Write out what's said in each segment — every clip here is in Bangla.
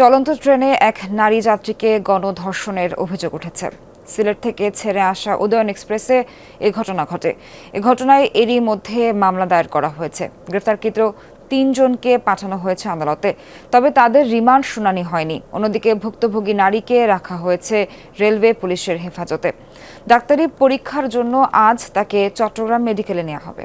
চলন্ত ট্রেনে এক নারী যাত্রীকে গণধর্ষণের অভিযোগ উঠেছে। সিলেট থেকে ছেড়ে আসা উদয়ন এক্সপ্রেসে এ ঘটনা ঘটে। এ ঘটনায় এরই মধ্যে মামলা দায়ের করা হয়েছে। গ্রেফতারকৃত তিনজনকে পাঠানো হয়েছে আদালতে, তবে তাদের রিমান্ড শুনানি হয়নি। অন্যদিকে ভুক্তভোগী নারীকে রাখা হয়েছে রেলওয়ে পুলিশের হেফাজতে। ডাক্তারি পরীক্ষার জন্য আজ তাকে চট্টগ্রাম মেডিকেলে নেওয়া হবে।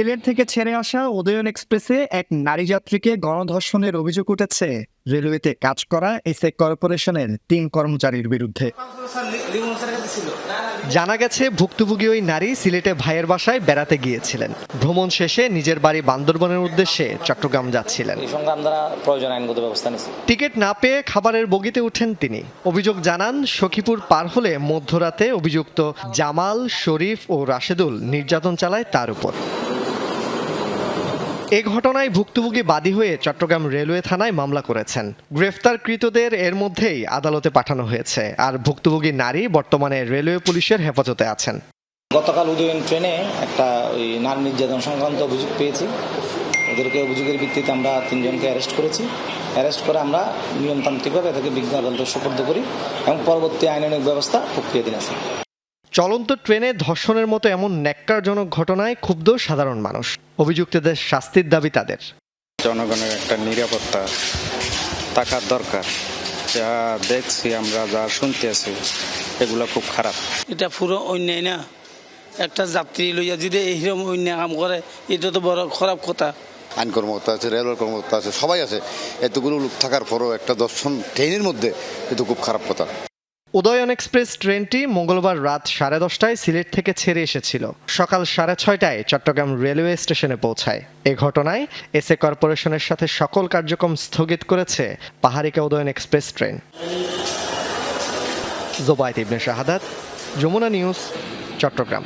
সিলেট থেকে ছেড়ে আসা উদয়ন এক্সপ্রেসে এক নারী যাত্রীকে গণধর্ষণের অভিযোগ উঠেছে। রেলওয়েতে কাজ করা এসএ কর্পোরেশনের তিন কর্মচারীর বিরুদ্ধে। জানা গেছে ভুক্তভোগী ওই নারী সিলেটে ভাইয়ের বাসায় বেড়াতে গিয়েছিলেন। ভ্রমণ শেষে নিজের বাড়ি বান্দরবনের উদ্দেশ্যে চট্টগ্রাম যাচ্ছিলেন। এই প্রয়োজন আইনগত ব্যবস্থা টিকিট না পেয়ে খাবারের বগিতে উঠেন তিনি। অভিযোগ জানান সখীপুর পার হলে মধ্যরাতে অভিযুক্ত জামাল শরীফ ও রাশেদুল নির্যাতন চালায় তার উপর। এ ঘটনায় ভুক্তভোগী বাদী হয়ে চট্টগ্রাম রেলওয়ে থানায় মামলা করেছেন। গ্রেফতারকৃতদের এর মধ্যেই আদালতে পাঠানো হয়েছে, আর ভুক্তভোগী নারী বর্তমানে রেলওয়ে পুলিশের হেফাজতে আছেন। গতকাল উদয়ন ট্রেনে একটা ওই নারী নির্যাতন সংক্রান্ত অভিযোগ পেয়েছি। ওদেরকে অভিযোগের ভিত্তিতে আমরা তিনজনকে অ্যারেস্ট করেছি। অ্যারেস্ট করে আমরা নিয়মতান্ত্রিকভাবে তাদেরকে বিজ্ঞান সুপর্দ করি এবং পরবর্তী আইনানুগ ব্যবস্থা প্রক্রিয়াধীন আছে। চলন্ত ট্রেনে ধর্ষণের মতো এমন ন্যাক্কারজনক ঘটনায় ক্ষুব্ধ সাধারণ মানুষ। অভিযুক্তদের শাস্তির দাবি তাদের। জনগণের একটা নিরাপত্তা থাকার দরকার। যা দেখছি আমরা যা শুনতে আছি এগুলো খুব খারাপ। এটা পুরো অন্যায় না? একটা যাত্রী লইয়া যদি এইরকম অন্যায় কাম করে এটা তো বড় খারাপ কথা। আইন কর্মকর্তা আছে রেলওয়ে কর্মকর্তা আছে সবাই আছে। এতগুলো লোক থাকার পরও একটা দর্শন ট্রেনের মধ্যে এতো খুব খারাপ কথা। উদয়ন এক্সপ্রেস ট্রেনটি মঙ্গলবার রাত সাড়ে দশটায় সিলেট থেকে ছেড়ে এসেছিল। সকাল সাড়ে ছয়টায় চট্টগ্রাম রেলওয়ে স্টেশনে পৌঁছায়। এ ঘটনায় এসএ কর্পোরেশনের সাথে সকল কার্যক্রম স্থগিত করেছে Paharika Udayan express train. Jobayat Ibne Shahadat, Jamuna News, Chattogram.